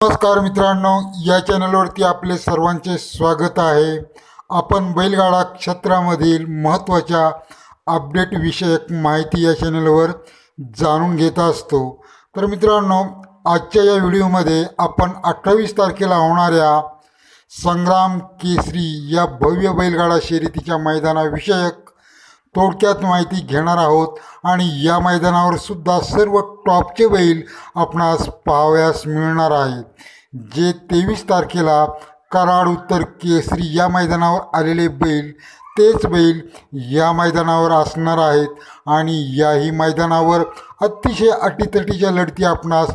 नमस्कार मित्रांनो या चॅनलवरती आपले सर्वांचे स्वागत आहे. आपण बैलगाडा क्षेत्रामधील महत्त्वाच्या अपडेटविषयक माहिती या चॅनलवर जाणून घेत असतो. तर मित्रांनो आजच्या या व्हिडिओमध्ये आपण अठ्ठावीस तारखेला होणाऱ्या संग्राम केसरी या भव्य बैलगाडा शर्यतीच्या मैदानाविषयक थोडक्यात माहिती घेणार आहोत. आणि या मैदानावर सुद्धा सर्व टॉपचे बैल आपणास पाहावयास मिळणार आहेत. जे तेवीस तारखेला कराड उत्तर केसरी या मैदानावर आलेले बैल तेच बैल या मैदानावर असणार आहेत. आणि याही मैदानावर अतिशय अटीतटीच्या लढती आपणास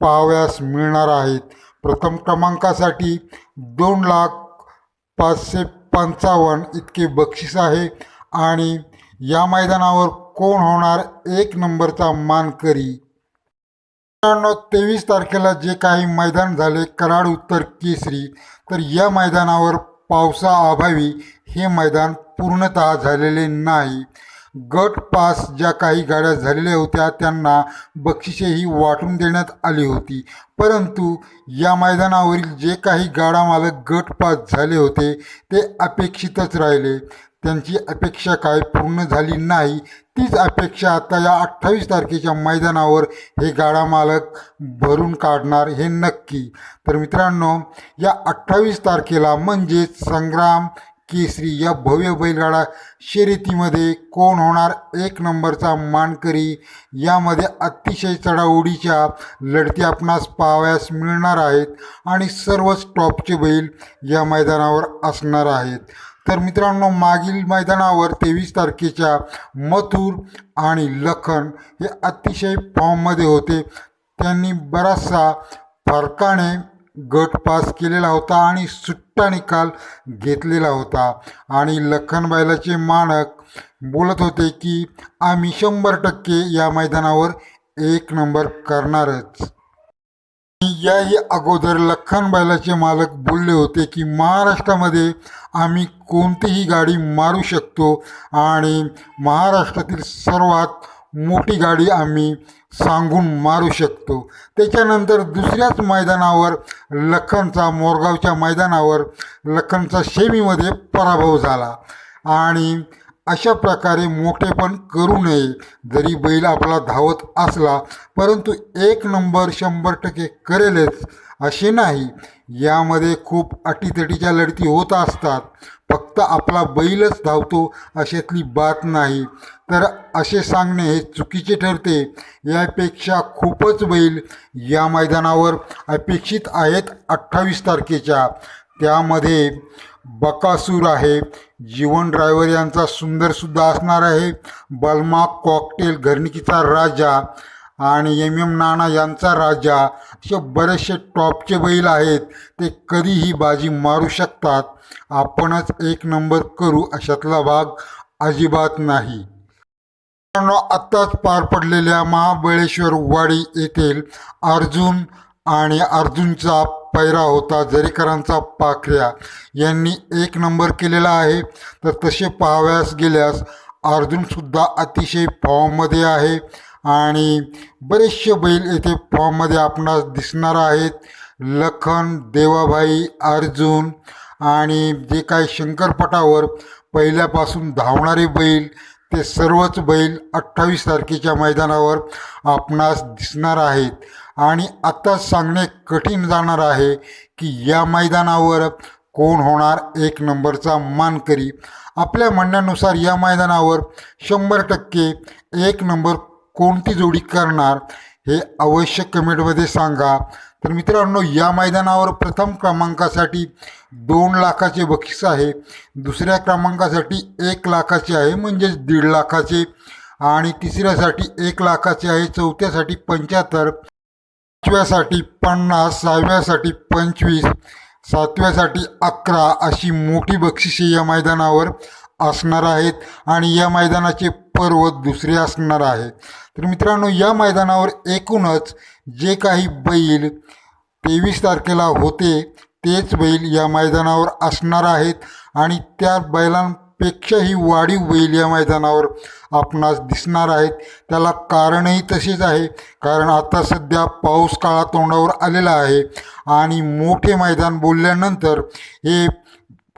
पाहावयास मिळणार आहेत. प्रथम क्रमांकासाठी दोन लाख पाचशे पंचावन्न इतके बक्षीस आहे. आणि या मैदानावर कोण होणार एक नंबरचा मानकरी? मित्रांनो तेवीस तारखेला जे काही मैदान झाले कराड उत्तर केसरी तर या मैदानावर पावसाअभावी हे मैदान पूर्णतः झालेले नाही. गट पास ज्या काही गाड्या झालेल्या होत्या त्यांना बक्षिसेही वाटून देण्यात आली होती. परंतु या मैदानावरील जे काही गाडा मालक गट पास झाले होते ते अपेक्षितच राहिले. त्यांची अपेक्षा काय पूर्ण झाली नाही तीच अपेक्षा आता या अठ्ठावीस तारखेच्या मैदानावर हे गाडा मालक भरून काढणार हे नक्की. तर मित्रांनो या अठ्ठावीस तारखेला म्हणजेच संग्राम केसरी या भव्य बैलगाडा शर्यतीमध्ये कोण होणार? एक नंबरचा मानकरी. यामध्ये अतिशय चढाओढीच्या लढती आपणास पाहावयास मिळणार आहेत आणि सर्वच टॉपचे बैल या मैदानावर असणार आहेत. तर मित्रांनो मागील मैदानावर तेवीस तारखेच्या मथुर आणि लखन हे अतिशय फॉर्ममध्ये होते. त्यांनी बराचसा फरकाने गट पास केलेला होता आणि सुट्टा निकाल घेतलेला होता. आणि लखन बैलाचे मानक बोलत होते की आम्ही शंभर टक्के या मैदानावर एक नंबर करणारच. याही अगोदर लखन बैलाचे मालक बोलले होते की महाराष्ट्रामध्ये आम्ही कोणतीही गाडी मारू शकतो आणि महाराष्ट्रातील सर्वात मोठी गाडी आम्ही सांगून मारू शकतो. त्याच्यानंतर दुसऱ्याच मैदानावर लखनचा मोरगावच्या मैदानावर लखनचा शेमीमध्ये पराभव झाला आणि अशा प्रकारे मोठेपण करू नये जरी बैल आपला धावत असला परंतु एक नंबर शंभर टक्के करेलच असे नाही. यामध्ये खूप अटीतटीच्या लढती होत असतात. फक्त आपला बैलच धावतो अशातली बात नाही. तर असे सांगणे हे चुकीचे ठरते. यापेक्षा खूपच बैल या मैदानावर अपेक्षित आहेत अठ्ठावीस तारखेच्या. त्यामध्ये बकासूर आहे जीवन ड्रायव्हर यांचा सुंदरसुद्धा असणार आहे बलमा कॉकटेल घरणिकीचा राजा आणि एम एम नाना यांचा राजा. असे बरेचसे टॉपचे बैल आहेत ते कधीही बाजी मारू शकतात. आपणच एक नंबर करू अशातला भाग अजिबात नाही. आत्ताच पार पडलेल्या महाबळेश्वर वाडी येथील अर्जुन आणि अर्जुनचा पैरा होता जरीकरांचा पाखऱ्या. यांनी एक नंबर केलेला आहे. तर तसे पाहाव्यास गेल्यास अर्जुनसुद्धा अतिशय फॉर्ममध्ये आहे. आणि बरेचसे बैल येथे फॉर्ममध्ये आपणास दिसणार आहेत. लखन देवाभाई अर्जुन आणि जे काही शंकरपटावर पहिल्यापासून धावणारे बैल ते सर्वच बैल अठ्ठावीस तारखेच्या मैदानावर आपणास दिसणार आहेत. आणि आत्ता सांगणे कठीण जाणार आहे की या मैदानावर कोण होणार? एक नंबरचा मानकरी. आपल्या म्हणण्यानुसार या मैदानावर शंभर टक्के एक नंबर कोणती जोडी करणार हे अवश्य कमेंटमध्ये सांगा. तर मित्रांनो या मैदानावर प्रथम क्रमांकासाठी दोन लाखाचे बक्षीस आहे. दुसऱ्या क्रमांकासाठी एक लाखाचे आहे म्हणजेच दीड लाखाचे. आणि तिसऱ्यासाठी एक लाखाचे आहे चौथ्यासाठी पंच्याहत्तर. पाचव्यासाठी पन्नास सहाव्यासाठी पंचवीस सातव्यासाठी अकरा अशी मोठी बक्षिसे या मैदानावर असणार आहेत आणि या मैदानाचे पर्व दुसरे असणार आहे. तर मित्रांनो या मैदानावर एकूणच जे काही बैल तेवीस तारखेला होते तेच बैल या मैदानावर असणार आहेत आणि त्या बैलां पेक्षाही वाढीव बैल या मैदानावर आपणास दिसणार आहेत. त्याला कारणही तसेच आहे. कारण आता सध्या पाऊस काळा तोंडावर आलेला आहे. आणि मोठे मैदान बोलल्यानंतर हे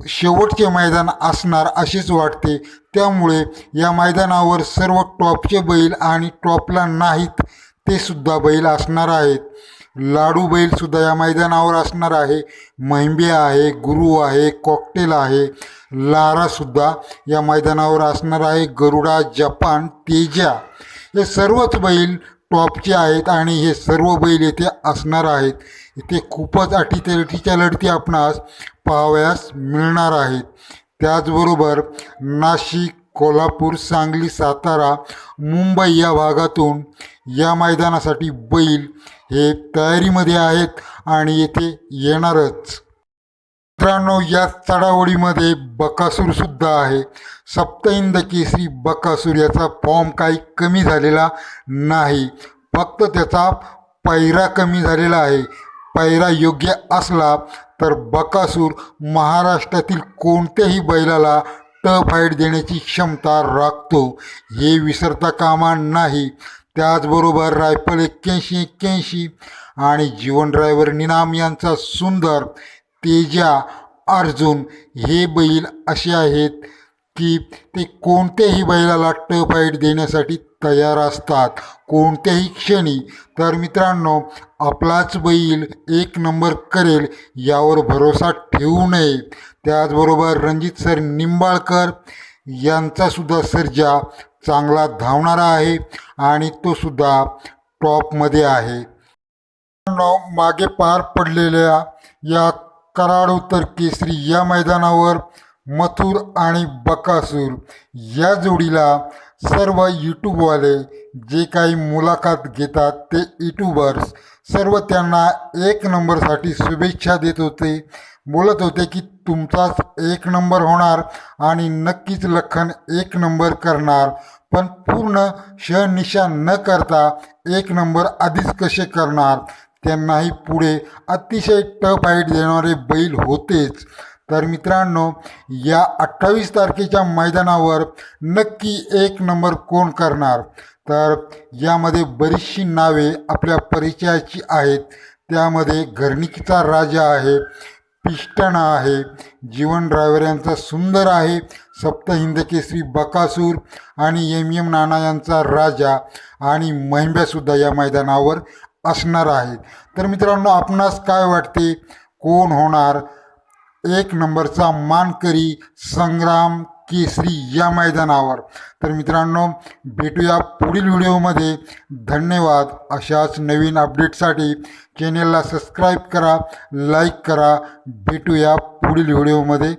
शेवटचे मैदान असणार असेच वाटते. त्यामुळे या मैदानावर सर्व टॉपचे बैल आणि टॉपला नाहीत ते सुद्धा बैल असणार आहेत. लाडू बैलसुद्धा या मैदानावर असणार आहे. महिंबे आहे गुरु आहे कॉकटेल आहे. लारासुद्धा या मैदानावर असणार आहे. गरुडा जपान तेजा हे सर्वच बैल टॉपचे आहेत आणि हे सर्व बैल येथे असणार आहेत. इथे खूपच अटीतटीच्या लढती आपणास पाहावयास मिळणार आहेत. त्याचबरोबर नाशिक कोल्हापूर सांगली सातारा मुंबई या भागातून या मैदानासाठी बैल हे तयारीमध्ये आहेत आणि येथे येणारच. मित्रांनो या चढावडीमध्ये बकासूर सुद्धा आहे. सप्तहिंद केसरी बकासूर याचा फॉर्म काही कमी झालेला नाही. फक्त त्याचा पैरा कमी झालेला आहे. पैरा योग्य असला तर बकासूर महाराष्ट्रातील कोणत्याही बैलाला ट फाईट देण्याची क्षमता राखतो. हे विसरता कामा नाही. त्याचबरोबर रायफल एक्क्याऐंशी एक्क्याऐंशी आणि जीवन ड्रायव्हर निनाम यांचा सुंदर तेजा अर्जुन हे बैल असे आहेत की ते कोणत्याही बैलाला टफ फाईट देण्यासाठी तयार असतात. कोणत्याही क्षणी. तर मित्रांनो आपलाच बैल एक नंबर करेल यावर भरोसा ठेवू नये. त्याचबरोबर रणजित सर निंबाळकर यांचासुद्धा सर्जा चांगला धावणारा आहे आणि तो सुद्धा टॉपमध्ये आहे. मित्रांनो, मागे पार पडलेल्या या कराड उत्तर केसरी या मैदानावर मथुर आणि बकासूर या जोडीला सर्व यूट्यूबवाले जे काही मुलाखत घेतात ते यूट्यूबर्स सर्व त्यांना एक नंबरसाठी शुभेच्छा देत होते. बोलत होते की तुमचाच एक नंबर होणार आणि नक्कीच लखन एक नंबर करणार. पण पूर्ण शहनिशा न करता एक नंबर आधीच कसे करणार? त्यांनाही पुढे अतिशय टफ हाईट देणारे बैल होतेच. तर मित्रांनो या अठ्ठावीस तारखेच्या मैदानावर नक्की एक नंबर कोण करणार? तर यामध्ये बरीचशी नावे आपल्या परिचयाची आहेत. त्यामध्ये घरणिकीचा राजा आहे पिष्टण आहे जीवन ड्रायव्हर यांचा सुंदर आहे सप्तहिंदकेसरी बकासूर आणि एम एम नाना यांचा राजा आणि महिंब्यासुद्धा या मैदानावर असणार आहे. तर मित्रांनो आपणास काय वाटते? कोण होणार? एक नंबरचा मानकरी संग्राम केसरी या मैदानावर. तर मित्रांनो भेटूया पुढील व्हिडिओमध्ये. धन्यवाद. अशाच नवीन अपडेटसाठी चॅनेलला सबस्क्राईब करा लाईक करा. भेटूया पुढील व्हिडिओमध्ये.